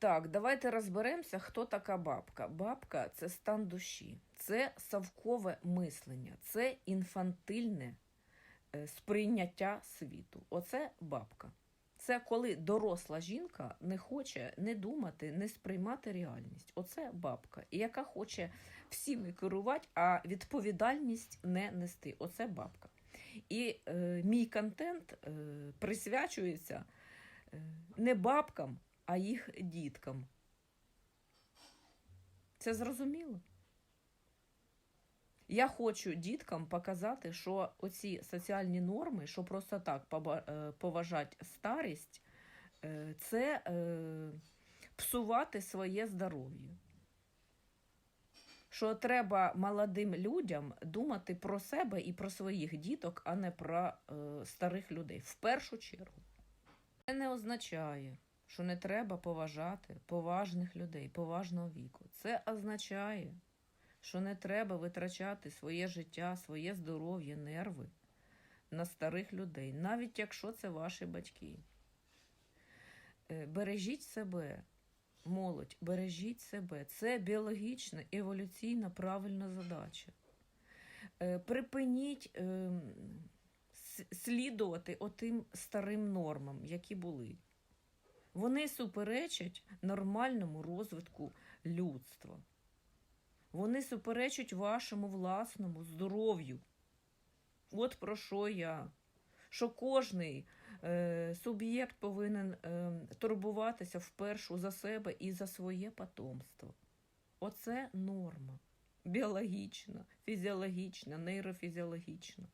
Так, давайте розберемося, хто така бабка. Бабка це стан душі, це совкове мислення, це інфантильне е, сприйняття світу. Оце бабка. Це коли доросла жінка не хоче не думати, не сприймати реальність. Оце бабка. Яка хоче всіми керувати, а відповідальність не нести. Оце бабка. І е, мій контент е, присвячується е, не бабкам, а їх діткам. Це зрозуміло? Я хочу діткам показати, що оці соціальні норми, що просто так е, поважати старість, е, це е, псувати своє здоров'я. Що треба молодим людям думати про себе і про своїх діток, а не про старих людей. В першу чергу. Це не означає, що не треба поважати поважних людей, поважного віку. Це означає, що не треба витрачати своє життя, своє здоров'я, нерви на старих людей, навіть якщо це ваші батьки. Е, Бережіть себе, молодь, бережіть себе. Це біологічна, еволюційна правильна задача. Е, Припиніть ем, слідувати отим старим нормам, які були. Вони суперечать нормальному розвитку людства. Вони суперечать вашому власному здоров'ю. От про що я. Що кожний е, суб'єкт повинен е, турбуватися впершу за себе і за своє потомство. Оце норма. Біологічна, фізіологічна, нейрофізіологічна.